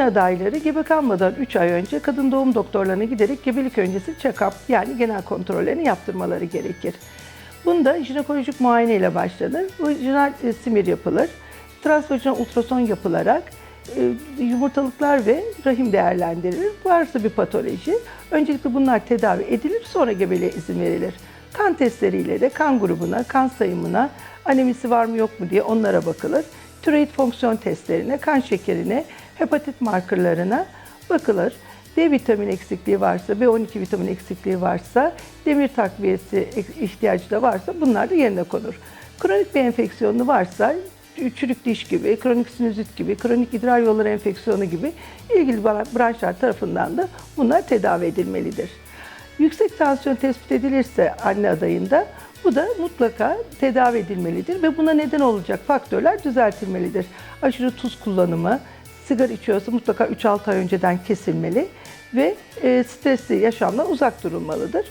Anne adayları gebe kalmadan 3 ay önce kadın doğum doktorlarına giderek gebelik öncesi check-up yani genel kontrollerini yaptırmaları gerekir. Bunda jinekolojik muayene ile başlanır. Vajinal e, simir yapılır. Transvajinal ultrason yapılarak e, yumurtalıklar ve rahim değerlendirilir. Varsa bir patoloji, öncelikle bunlar tedavi edilir, sonra gebeliğe izin verilir. Kan testleriyle de kan grubuna, kan sayımına, anemisi var mı yok mu diye onlara bakılır. Tiroid fonksiyon testlerine, kan şekerine, hepatit markerlarına bakılır. D vitamini eksikliği varsa, B12 vitamin eksikliği varsa, demir takviyesi ihtiyacı da varsa bunlar da yerine konur. Kronik bir enfeksiyonu varsa, çürük diş gibi, kronik sinüzit gibi, kronik idrar yolları enfeksiyonu gibi ilgili branşlar tarafından da bunlar tedavi edilmelidir. Yüksek tansiyon tespit edilirse anne adayında bu da mutlaka tedavi edilmelidir ve buna neden olacak faktörler düzeltilmelidir. Aşırı tuz kullanımı, sigara içiyorsa mutlaka 3-6 ay önceden kesilmeli ve e, stresli yaşamdan uzak durulmalıdır.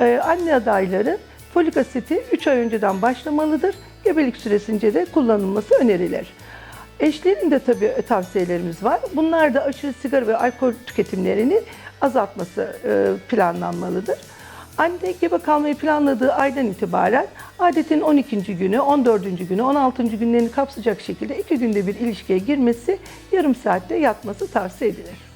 E, anne adayları folik asiti 3 ay önceden başlamalıdır. Gebelik süresince de kullanılması önerilir. Eşlerin de tabii tavsiyelerimiz var. Bunlar da aşırı sigara ve alkol tüketimlerini azaltması e, planlanmalıdır. Anne gebe kalmayı planladığı aydan itibaren adetin 12. günü, 14. günü, 16. günlerini kapsayacak şekilde iki günde bir ilişkiye girmesi, yarım saatte yatması tavsiye edilir.